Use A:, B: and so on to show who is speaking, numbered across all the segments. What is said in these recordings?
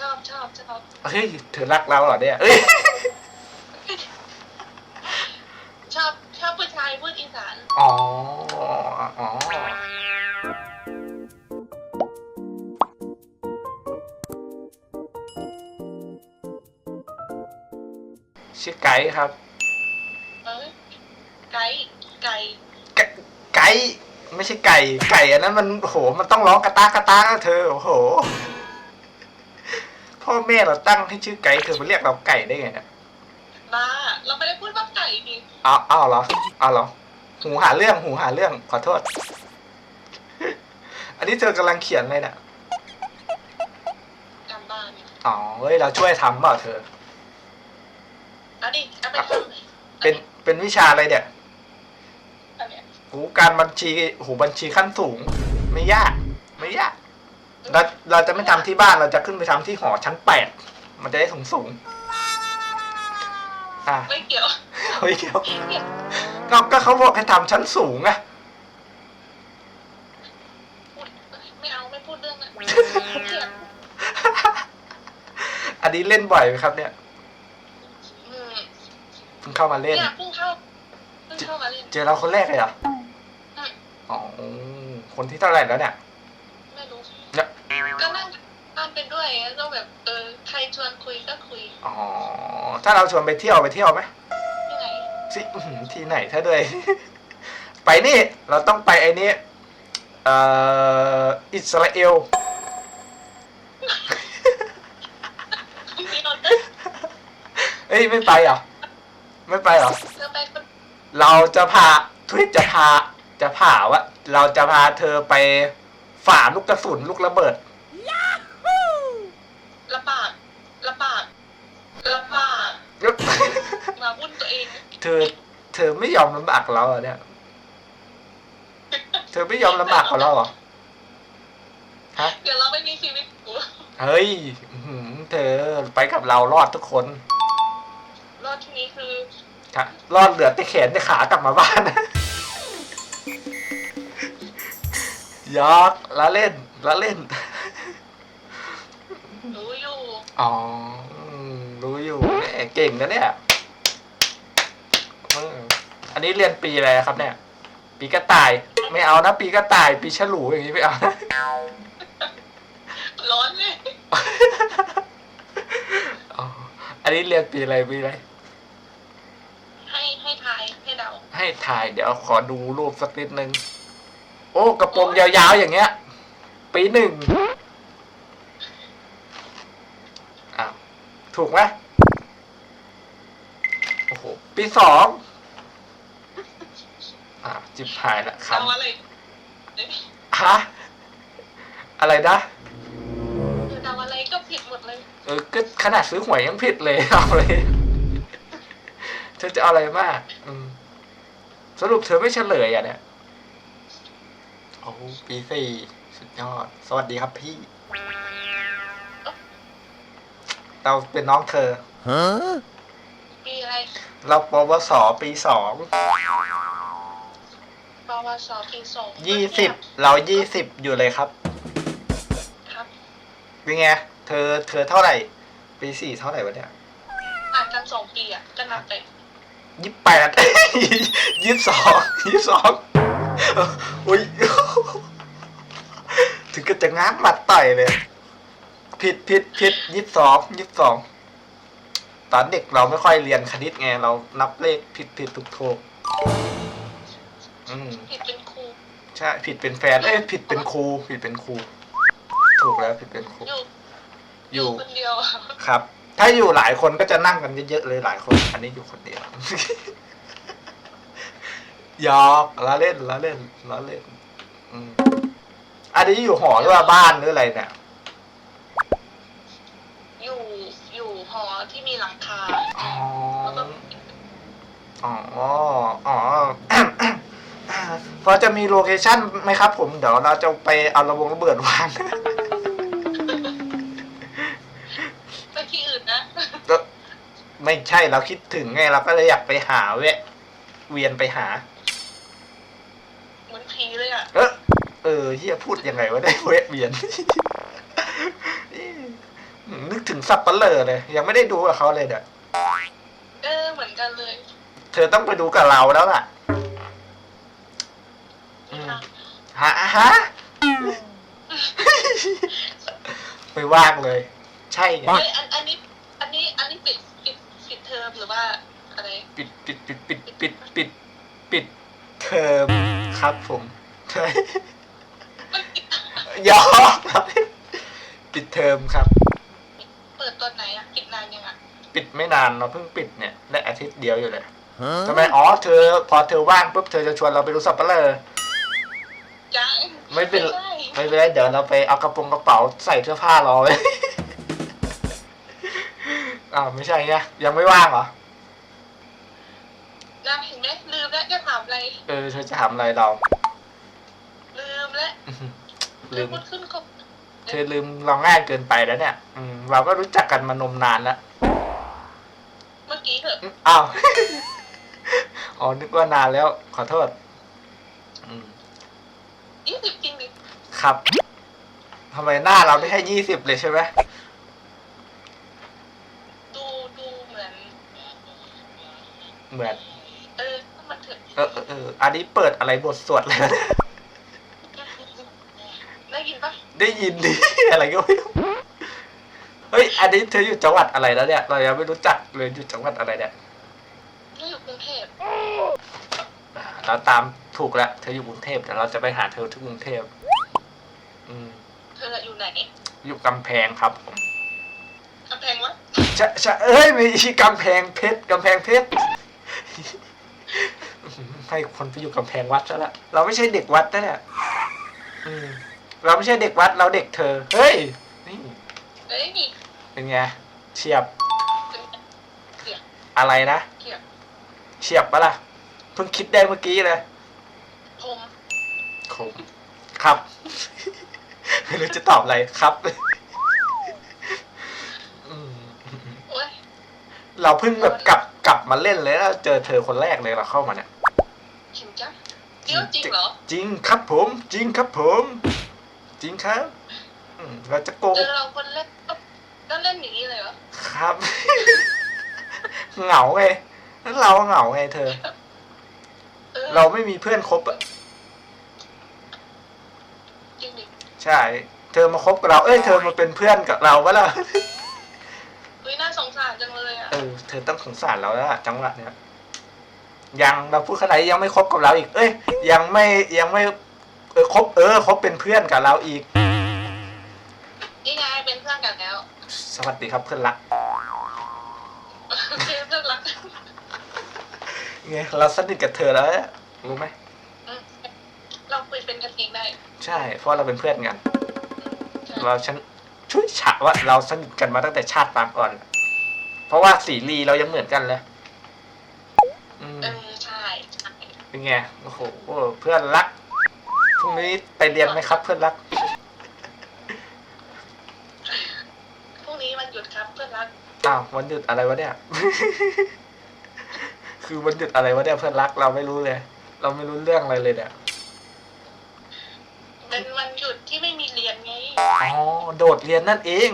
A: ชอบชอบชอบ
B: เฮ้ยเธอรักเราเหรอเนี่ยเอ้ย
A: ชอบชอบผู้ชายพูดอีสาน
B: อ๋ออ๋อชื่อไก่ครับ
A: เอ้ยไก่ไก่
B: ไก่ไก่ไม่ใช่ไก่ ไก่อันนั้นมันโอ้โหมันต้องร้องกระตากกระตากนะเธอโอ้โห พ่อแม่เราตั้งให้ชื่อไก่เธอไปเรียกเราไก่ได้ไงเนี่ย
A: บ้าเราไม่ได้พูดว่าไก่ดิ
B: เอาเอาเหรอเอาเหรอหูหาเรื่องหูหาเรื่องขอโทษ อันนี้เธอกำลังเขียนอะไรเนี่ย
A: จำบ้านเนี่ย
B: อ๋อเฮ้ยเราช่วยทำเปล่าเธอ
A: เอาดิเอาไปทำ
B: เป็นเป็นวิชาอะไรเนี่ย
A: อันเนี้ย
B: โหการบัญชีโหบัญชีขั้นสูง ไม่ยาก ไม่ยาก เราเราจะไม่ทำที่บ้านเราจะขึ้นไปทำที่หอชั้นแปดมันจะได้สูงสูงๆอะ
A: ไม่เกี่ยว
B: เฮ้ยเดี๋ยวก็ก็เขาบอกให้ทำชั้นสูงอะ
A: พูดไม่เอาไม่พูดเรื่องนั้นเกลียด
B: อันนี้เล่นบ่อยไหมครับ เนี่ย
A: อืม
B: เพิ่งเข้ามาเล่น
A: เนี่ยเพิ่งเข้าเพิ่งเข้ามาเล่น
B: เจอเราคนแรกเลยเหรอ
A: อืม
B: อ๋อคนที่เท่าไหร่แล้วเนี่ย
A: ไปด้วยแล้วก็แบบเออใครชวนคุยก็คุย
B: อ๋อถ้าเราชวนไปเที่ยวไปเที่ยวไหม
A: ที่ไหน
B: สิอื้อหือที่ไหนถ้าด้วย ไปนี่เราต้องไปไอ้นี่เอ่ออิสราเอล
A: มีนนท์ด้วย
B: เอ้ยไม่ไปเหรอไม่ไปเหรอ
A: เธอไปคน
B: เราจะพาทวิตจะพาจะพาว่าเราจะพาเธอไปฝ่าลูกกระสุนลูกระเบิด
A: ลำบากลำบากลำบากมาวุ่นตัวเอง
B: เธอ เธอไม่ยอมลำบากเราเหรอเนี่ย เธอไม่ยอมลำบากกับเราเหรอฮะ
A: เดี๋ยวเราไม่มีชีวิตกู
B: เฮ้ยอื้อหือเธอไปกับเรารอดทุกคน
A: รอดที่นี้คือ
B: ค่ะรอดเหลือแต่แขนแต่ขากลับมาบ้านยอกละเล่นละเล่น
A: รู้อยู่
B: อ๋ออืมรู้อยู่แหมเก่งนะเนี่ยอืมอันนี้เรียนปีอะไรครับเนี่ย ปีกระต่าย ไม่เอานะ ปีกระต่าย ปีฉลูอย่างนี้ไม่เอานะ
A: ร้อนเลย
B: อ๋ออันนี้เรียนปีอะไรปีอะไร
A: ให้ให้ทายให้เดา
B: ให้ถ่ายเดี๋ยวขอดูรูปสักนิดนึง โอ้ กระโปรงยาวๆอย่างเงี้ย ปีหนึ่งอ้าว ถูกไหมโอ้โห ปีสองอ่าวจิบหายละค
A: เดาอะไรเอ้ยำ
B: ฮะอะไรนะ
A: คือเดาอะไรก็ผิดหมดเลย
B: เออก็ขนาดซื้อหวยยังผิดเลยเอาเลยเธอจะเอาอะไรมาก อืม สรุปเธอไม่เฉลยอะเนี่ยโอ้ปีสี่สุดยอด สวัสดีครับพี่ เราเป็นน้องเธอ
A: ปีอะไร
B: เราปวสปีสอง
A: ปวสปีสอง
B: ยี่สิบเรายี่สิบอยู่เลยครับ
A: ครับ
B: เป็นไง เธอ เธอเท่าไหร่ ปีสี่เท่าไหร่วะเนี่ย
A: อ่านกันสองปีอะก็นับไป
B: ยี่แปดยี่สองยี่สองอุ้ย ถึงก็จะง้างหมัดต่อยเลย ผิดผิดผิดยี่สองยี่สองตอนเด็กเราไม่ค่อยเรียนคณิตไงเรานับเลขผิดผิดถูกถูกอืม
A: ผิดเป็นครู
B: ใช่ผิดเป็นแฟนเอ้ยผิดเป็นครูผิดเป็นครูถูกแล้วผิดเป็นครู
A: อยู่
B: อยู่
A: คนเดียวอะ
B: ครับ ถ้าอยู่หลายคนก็จะนั่งกันเยอะๆเลยหลายคน อันนี้อยู่คนเดียวหยอกละเล่นละเล่นละเล่น อืมอันนี้อยู่หอหรือว่าบ้านหรืออะไรเนี่ย
A: อยู่อยู่หอ ที่มีหลังคา
B: อ๋อ
A: แล้วก็
B: อ๋อ อ๋อ พอจะมีโลเคชั่นไหมครับผม เดี๋ยวเราจะไปเอาระวงระเบิดวาง
A: ไปที่อื่นนะ
B: ก็ไม่ใช่เราคิดถึงไงเราก็เลยอยากไปหาแวะ เวียนไปหา
A: เหมือนผีเลยอะ
B: เออเออเฮียพูดยังไงวะได้แวะเวียน นึกสับปะเลอเลย ยังไม่ได้ดูกับเขาเลยเด้อ
A: เออเหมือนกันเลย
B: เธอต้องไปดูกับเราแล้วล่ะอืมฮะฮะไม่ว่างเลย ใช่ไง
A: เฮ้ยอันอันนี้ อันนี้อันนี้ปิดปิดปิดเทอมหรือว่าอะไร
B: ปิดปิดปิดปิดปิดปิดปิดเทอมครับผมใช่
A: มันปิด
B: ยอมครับปิดเทอมครับ
A: เปิดตอนไหนอะปิดนานยังอะ
B: ปิดไม่นานเราเพิ่งปิดเนี่ยได้อาทิตย์เดียวอยู่เลยทำไมอ๋อเธอพอเธอว่างปุ๊บเธอจะชวนเราไปดูสับปะเลอ
A: ยัง
B: ไม่เป็น
A: ใช่
B: ไม่เป็นไรเดี๋ยวเราไปเอากระโปรงกระเป๋าใส่เสื้อผ้ารอไว้อ้าวไม่ใช่ไงยังไม่ว่างเหรอ
A: นะเห็นไหมลืมแล้วจะถามอะไร
B: เออเธอจะถามอะไรเรา
A: ลืมแล้ว
B: อื้อหือ
A: ลื
B: ลื
A: ม
B: ม
A: พูดขึ้นก็
B: เธอลืมเราง่ายเกินไปแล้วเนี่ย อืมเราก็รู้จักกันมานมนานแล้ว
A: เมื่อกี้เถอะ
B: อืมอ้าว อ๋อ นึกว่านานแล้ว ขอโทษ อืม
A: ยี่สิบจริงดิ
B: ครับทำไมหน้าเราไม่ให้ยี่สิบเลยใช่ไหม
A: ดูดูเหมือน
B: เหมือน
A: เออมันเถอะ
B: เออเออเอออันนี้เปิดอะไรบทสวดเลยนะ
A: ได้ยินปะ
B: ได้ยินดิ อะไรก็ไม่รู้เฮ้ย อันนี้เธออยู่จังหวัดอะไรแล้วเนี่ย เรายังไม่รู้จักเลยอยู่จังหวัดอะไรเนี่ย
A: ที่อยู่กรุงเทพ
B: เราตามถูกแล้วเธออยู่กรุงเทพแต่เราจะไปหาเธอที่กรุงเทพอืม
A: เธออยู่ไหน
B: อยู่กำแพงครับผม
A: กำแพงวะ
B: ใช่ใช่เอ้ยไม่ใช่กำแพงเพชรกำแพงเพชรให้คนไปอยู่กำแพงวัดซะละเราไม่ใช่เด็กวัดนะเนี่ยอืมเราไม่ใช่เด็กวัดเราเด็กเธอ เฮ้ยนี่
A: เอ้ยนี่
B: เป็นไงเฉียบ
A: เป็นเสียง
B: อะไรนะ
A: เขียบ
B: เฉียบปะล่ะเพิ่งคิดได้เมื่อกี้เลย
A: ผม
B: คมครับไม่รู้จะตอบอะไรครับอืม
A: โอ้ย
B: เราเพิ่งแบบกลับกลับมาเล่นเลยแล้วเจอเธอคนแรกเลยเราเข้ามาเนี่ย
A: จริงจ้ะจริงจริงเหรอ
B: จริงครับผม จริงครับผม จริงครับอืมเราจะโกง
A: เจอเราคนแรก ก็ก็เล่นอย่างนี้เลยเหรอ
B: ครับ เหงาไงแล้วเราเหงาไงเธอ
A: เออ
B: เราไม่มีเพื่อนคบอะ
A: จริงดิ
B: ใช่ เธอมาคบกับเรา เอ้ยเธอมาเป็นเพื่อนกับเราปะล่ะ
A: เฮ้ยน่าสงสารจังเลยอะ
B: เออเธอต้องสงสารเราแล้วล่ะจังหวะเนี้ยยังเราพูดขนาดนี้ยังไม่คบกับเราอีก เอ้ย ยังไม่ยังไม่เออคบเออคบเป็นเพื่อนกับเราอีก
A: นี่ไงเป็นเพื่อนกันแล้ว
B: สวัสดีครับเพื่อนรัก
A: โอเคเพื่อนรัก
B: ไงเราสนิทกับเธอแล้วเนี่ยรู้ไหม
A: อืมเราคุยเป็นกันเองได้
B: ใช่ เพราะเราเป็นเพื่อนกัน
A: ใช่
B: เราฉันช่วยฉะว่าเราสนิทกันมาตั้งแต่ชาติปางก่อน เพราะว่าสีรีเรายังเหมือนกันเลยอืม
A: เออใช่ใช่
B: เป็นไง โอ้โห เพื่อนรัก พรุ่งนี้ไปเรียนไหมครับ เพื่อนรัก
A: พรุ่งนี้วันหยุดครับเพื่ อนรัก
B: อ้าววันหยุดอะไรวะเนี่ย คือวันหยุดอะไรวะเนี่ยเพื่อนรักเราไม่รู้เลย เราไม่รู้เรื่องอะไรเลยเนี่ย
A: เป็นวันหยุดที่ไม่มีเรียนไง
B: อ๋อโดดเรียนนั่นเอง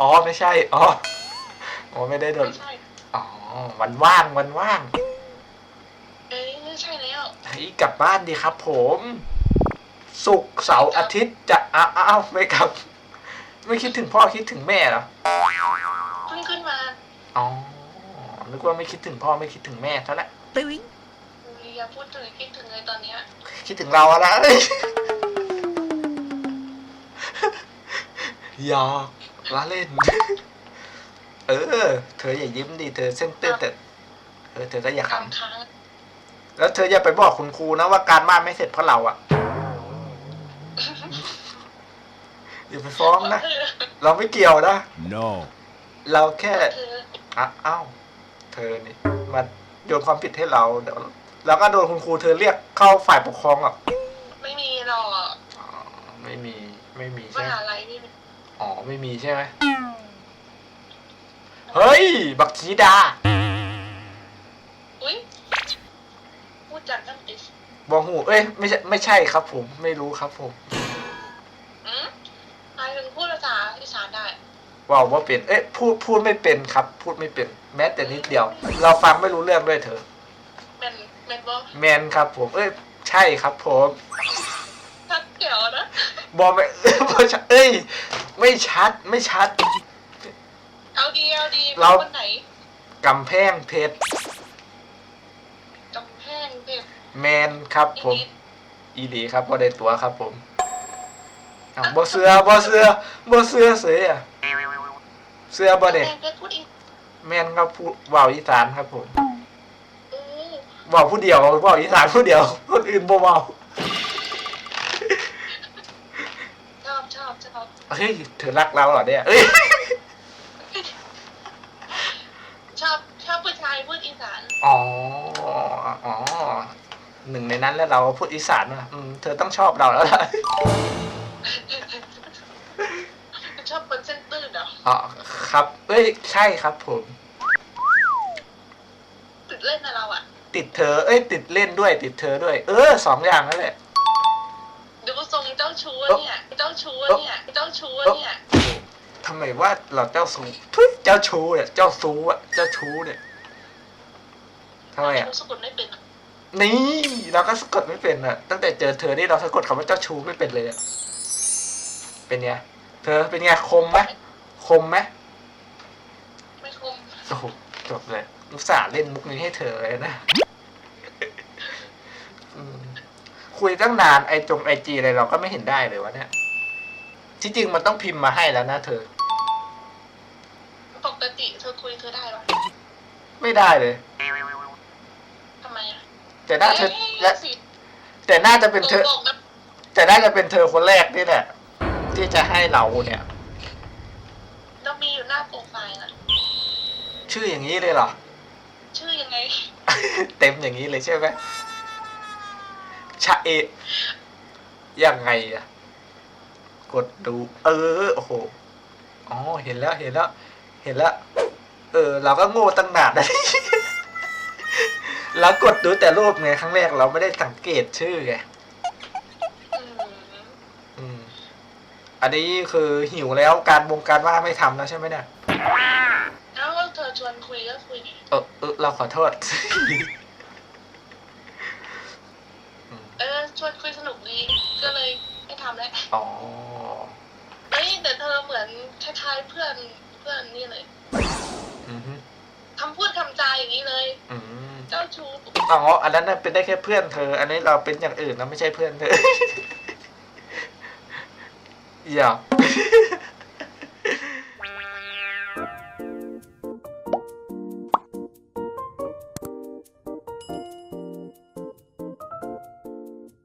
B: อ๋อไม่ใช่ อ๋ออ๋อไม่ได้โดด
A: ไม่ใช่
B: อ๋อวันว่างวันว่าง
A: เอ้ยใช่แล้ว
B: เฮ้ยกลับบ้านดีครับผม ศุกร์เสาร์อาทิตย์จะอ้าวอ้าวไม่กลับ ไม่คิดถึงพ่อคิดถึงแม่เหรอ
A: เพิ่งขึ้นมา
B: อ๋อนึกว่าไม่คิดถึงพ่อไม่คิดถึงแม่ซะแล้ว
A: อย่าพูดถึงคิดถึงเลยตอนเนี้ย
B: คิดถึงเราอะนะเอ้ยหยอกล้าเล่น เออ เธออย่ายิ้มดิเธอเส้นตื้นแต่เออเธอก็อย่าข
A: กำค้างำ
B: แล้วเธออย่าไปบอกคุณครูนะว่าการบ้านไม่เสร็จเพราะเราอะ อย่าไปฟ้องนะ เราไม่เกี่ยวนะ
C: No.
B: เราแค่
A: เธอ
B: อะอ้าวเธอนี่มาโยนความผิดให้เราเดี๋ยวเราก็โดนคุณครูเธอเรียกเข้าฝ่ายปกครองหรอก
A: ไม่มีหรอก
B: อ๋อไม่มีไม่มี
A: ม
B: ใช่ไหม
A: หาลัยไม่มี
B: อ๋อไม่มีใช่ไหมเฮ้ย บักชีดา
A: อุ้ยพูดจากกันติ
B: บองหูเอ้ยไม่ใช่ไม่ใช่ครับผม ไม่รู้ครับผม
A: อืมหมายถึงพูดภาษา อีสานได้
B: ว่าวว่าเป็น เอ๊ะพูดพูดไม่เป็นครับ พูดไม่เป็น แม้แต่นิดเดียว เราฟังไม่รู้เรื่องด้วยเถอะ
A: แมนแมนบอ
B: แมนครับ ผม เอ้ยใช่ครับผม
A: ชัดเจ๋วนะ
B: บอไม่บ่ชัดเอ้ย ไม่ชัดไม่ชัด
A: เอาดีเอาดี
B: เรา
A: คนไหน
B: กำแพงเพชร
A: กำแพงเพชร
B: แมนครับ
A: อี
B: ผม
A: นิด
B: อีดีครับบ่ได้ตัวครับผมอ้าวบ่เสือบ่เสือบ่เสือเสยอะ เสือบ่เด้
A: กำแพงเพชรพูดอีก
B: แมนครับพูดว่าวอีสานครับผม
A: โอ้
B: ว่าวผู้เดียวว่าวอีสานผู้เดียว คนอื่นบ่เว้า
A: ชอบชอบชอบ
B: เฮ้ยเธอรักเราเหรอเนี่ยเอ้ย
A: ชอบชอบผู้ชายพูดอีสาน
B: อ๋ออ๋อหนึ่งในนั้นแล้วเราพูดอีสานนะอืมเธอต้องชอบเราแล้วล่ะ
A: ชอบคนเส้นตื้นเหรอ
B: อ๋อครับ เอ้ยใช่ครับผม
A: ติดเล่นนะเราอะ
B: ติดเธอ เอ้ย ติดเล่นด้วย ติดเธอด้วย เออสองอย่างนั่นแหละ
A: ดูทรงเจ้าชู้เนี่ยเจ้าชู้เนี่ยเจ้าชู้เนี่ย
B: ทำไมว่าเราเจ้าสูทุยเจ้าชู้เนี่ยเจ้าซู้อะเจ้าชู้เนี่ยทำไมอะ
A: ชู้สะกดไม่เป็นอะ
B: นี่เราก็สะกดไม่เป็นอะตั้งแต่เจอเธอนี่เราสะกดคำว่าเจ้าชู้ไม่เป็นเลยอะเป็นไงเธอเป็นไงคมไหมคมไหม
A: ไม่คม
B: โอ้โหจบเลยอุตส่าห์เล่นมุกนี้ให้เธอเลยนะอืมคุยตั้งนานไอจงไอจีอะไรเราก็ไม่เห็นได้เลยวะเนี่ย ที่จริงมันต้องพิมพ์มาให้แล้วนะเธอ
A: ปกติเธอคุยเธอได้หรอ
B: ไม่ได้เลย
A: ทำไมอะ
B: แต่น่าเธอ
A: เอ๊ะ
B: และ
A: สิ
B: แต่น่าจะเป็นเธอ
A: บอกนะ
B: แต่น่าจะเป็นเธอคนแรกนี่แหละที่จะให้เราเนี่ย
A: เรามีอยู่หน้าโปรไฟล์นะ
B: ชื่ออย่างนี้เลยเหรอ
A: ชื่อยังไง
B: เต็มอย่างนี้เลยใช่ไหมชะเอะยังไงอะกดดู เออโอ้โหอ๋อเห็นแล้วเห็นแล้ว เห็นแล้ว เออ เราก็โง่ตั้งนานนะ เรากดดูแต่รูปไงครั้งแรกเราไม่ได้สังเกตชื่อไง
A: อืม
B: อืม อันนี้คือหิวแล้วการวงการว่าไม่ทำแล้วใช่ไหมเนี่ย
A: แล้วเธอชวนคุยก็คุย
B: เออเออเราขอโทษอืม
A: เออชวนคุยสนุกดี ก็เลยไม่ทำแล้ว
B: อ๋อ
A: เฮ้ยแต่เธอเหมือนคล้ายๆเพื่อนเพื่อนนี่เลย
B: อือฮึ
A: คำพูดคำจาอย่างนี้เลย
B: อืม
A: เจ้าชู้
B: อ๋อ อันนั้นน่ะเป็นได้แค่เพื่อนเธอ อันนี้เราเป็นอย่างอื่นนะไม่ใช่เพื่อนเธอ อย่า